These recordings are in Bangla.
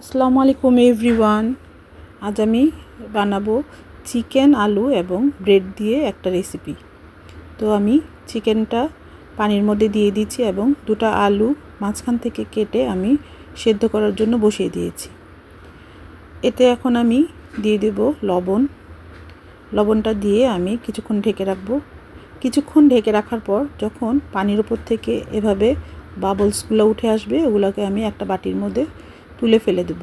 আসসালামু আলাইকুম এভরিওয়ান। আজ আমি বানাবো চিকেন আলু এবং ব্রেড দিয়ে একটা রেসিপি। তো আমি চিকেনটা পানির মধ্যে দিয়ে দিচ্ছি এবং দুটো আলু মাঝখান থেকে কেটে আমি সেদ্ধ করার জন্য বসিয়ে দিয়েছি। এতে এখন আমি দিয়ে দেব লবণ। লবণটা দিয়ে আমি কিছুক্ষণ ঢেকে রাখব। কিছুক্ষণ ঢেকে রাখার পর যখন পানির উপর থেকে এভাবে বাবলসগুলো উঠে আসবে, ওগুলোকে আমি একটা বাটির মধ্যে তুলে ফেলে দেব।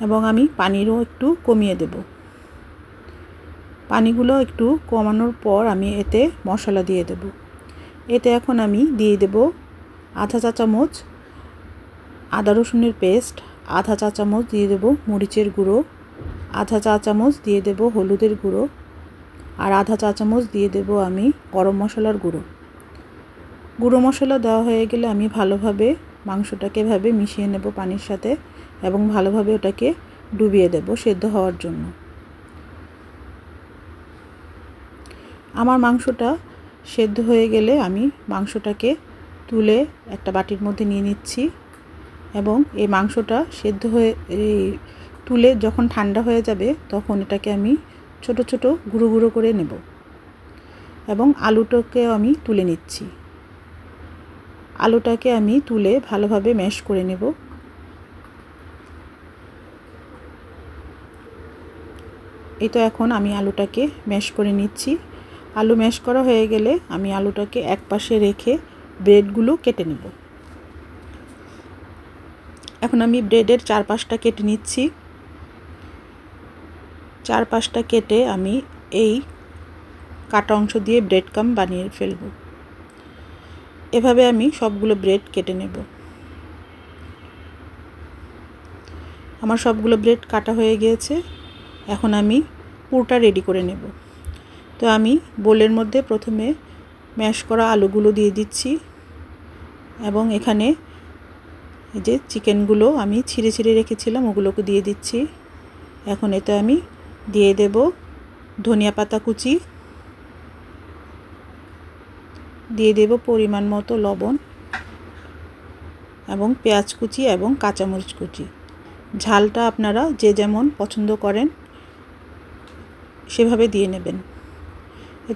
এবং আমি পানিরও একটু কমিয়ে দেব। পানিগুলো একটু কমানোর পর আমি এতে মশলা দিয়ে দেব। এতে এখন আমি দিয়ে দেব আধা চা চামচ আদা রসুনের পেস্ট, আধা চা চামচ দিয়ে দেব মরিচের গুঁড়ো, আধা চা চামচ দিয়ে দেব হলুদের গুঁড়ো, আর আধা চা চামচ দিয়ে দেব আমি গরম মশলার গুঁড়ো। গুঁড়ো মশলা দেওয়া হয়ে গেলে আমি ভালোভাবে মাংসটাকে এভাবে মিশিয়ে নেব পানির সাথে এবং ভালোভাবে ওটাকে ডুবিয়ে দেব সেদ্ধ হওয়ার জন্য। আমার মাংসটা সেদ্ধ হয়ে গেলে আমি মাংসটাকে তুলে একটা বাটির মধ্যে নিয়ে নিচ্ছি এবং এই মাংসটা সেদ্ধ হয়ে তুলে যখন ঠান্ডা হয়ে যাবে তখন এটাকে আমি ছোট ছোট গুঁড়ো গুঁড়ো করে নেব এবং আলুটাকেও আমি তুলে নিচ্ছি। আলুটাকে আমি তুলে ভালোভাবে ম্যাশ করে নেব। এই তো এখন আমি আলুটাকে ম্যাশ করে নিচ্ছি। আলু ম্যাশ করা হয়ে গেলে আমি আলুটাকে এক পাশে রেখে ব্রেডগুলো কেটে নেব। এখন আমি ব্রেডের চারপাশটা কেটে নিচ্ছি। চারপাশটা কেটে আমি এই কাটা অংশ দিয়ে ব্রেড কাম বানিয়ে ফেলব। এভাবে আমি সবগুলো ব্রেড কেটে নেব। আমার সবগুলো ব্রেড কাটা হয়ে গিয়েছে। এখন আমি পুরটা রেডি করে নেব। তো আমি বোলের মধ্যে প্রথমে ম্যাশ করা আলুগুলো দিয়ে দিচ্ছি এবং এখানে এই যে চিকেনগুলো আমি ছিঁড়ে ছিঁড়ে রেখেছিলাম, ওগুলোকে দিয়ে দিচ্ছি। এখন এতে আমি দিয়ে দেব ধনিয়া পাতা কুচি দিয়ে দেব পরিমাণ মতো লবণ এবং পেঁয়াজ কুচি এবং কাঁচামরিচ কুচি। ঝালটা আপনারা যে যেমন পছন্দ করেন সেভাবে দিয়ে নেবেন।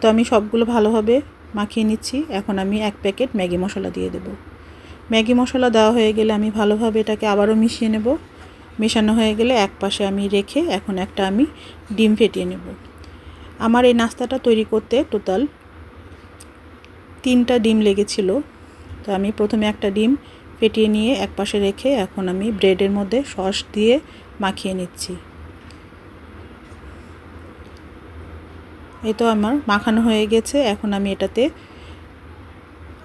তো আমি সবগুলো ভালোভাবে মাখিয়ে নিচ্ছি। এখন আমি এক প্যাকেট ম্যাগি মশলা দিয়ে দেব। ম্যাগি মশলা দেওয়া হয়ে গেলে আমি ভালোভাবে এটাকে আবারও মিশিয়ে নেব। মেশানো হয়ে গেলে এক পাশে আমি রেখে এখন একটা আমি ডিম ফেটিয়ে নেব। আমার এই নাস্তাটা তৈরি করতে টোটাল তিনটা ডিম লেগেছিল। তো আমি প্রথমে একটা ডিম ফেটিয়ে নিয়ে এক পাশে রেখে এখন আমি ব্রেডের মধ্যে সস দিয়ে মাখিয়ে নিচ্ছি। এই তো আমার মাখানো হয়ে গেছে। এখন আমি এটাতে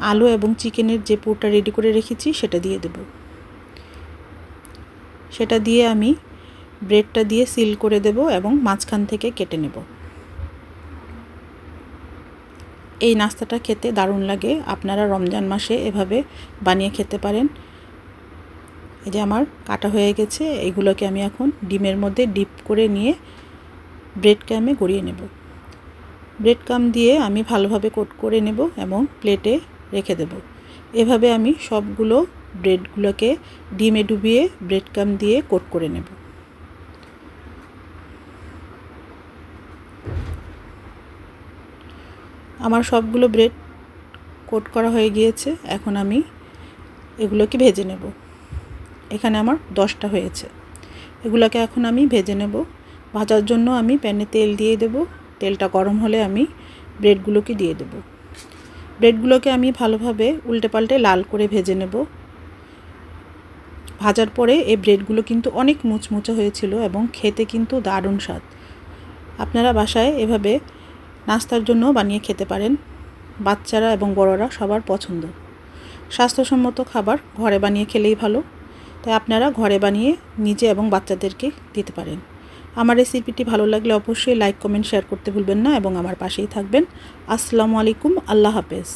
আলু এবং চিকেনের যে পুরটা রেডি করে রেখেছি সেটা দিয়ে দেব। সেটা দিয়ে আমি ব্রেডটা দিয়ে সিল করে দেব এবং মাঝখান থেকে কেটে নেব। এই নাস্তাটা খেতে দারুণ লাগে। আপনারা রমজান মাসে এভাবে বানিয়ে খেতে পারেন। এই যে আমার কাটা হয়ে গেছে এইগুলোকে আমি এখন ডিমের মধ্যে ডিপ করে নিয়ে ব্রেড ক্যামে গড়িয়ে নেব। ব্রেড কাম দিয়ে আমি ভালোভাবে কোট করে নেব এবং প্লেটে রেখে দেব। এভাবে আমি সবগুলো ব্রেডগুলোকে ডিমে ডুবিয়ে ব্রেড কাম দিয়ে কোট করে নেব। আমার সবগুলো ব্রেড কোট করা হয়ে গিয়েছে। এখন আমি এগুলোকে ভেজে নেব। এখানে আমার দশটা হয়েছে। এগুলোকে এখন আমি ভেজে নেব। ভাজার জন্য আমি প্যানে তেল দিয়ে দেব। তেলটা গরম হলে আমি ব্রেডগুলোকে দিয়ে দেব। ব্রেডগুলোকে আমি ভালোভাবে উল্টে পাল্টে লাল করে ভেজে নেব। ভাজার পরে এই ব্রেডগুলো কিন্তু অনেক মুচমুচে হয়েছিল এবং খেতে কিন্তু দারুণ স্বাদ। আপনারা বাসায় এভাবে নাস্তার জন্য বানিয়ে খেতে পারেন। বাচ্চারা এবং বড়রা সবার পছন্দ। স্বাস্থ্যসম্মত খাবার ঘরে বানিয়ে খেলেই ভালো। তাই আপনারা ঘরে বানিয়ে নিজে এবং বাচ্চাদেরকে দিতে পারেন। আমার রেসিপিটি ভালো লাগলে অবশ্যই লাইক, কমেন্ট, শেয়ার করতে ভুলবেন না এবং আমার পাশেই থাকবেন। আসসালামু আলাইকুম, আল্লাহ হাফেজ।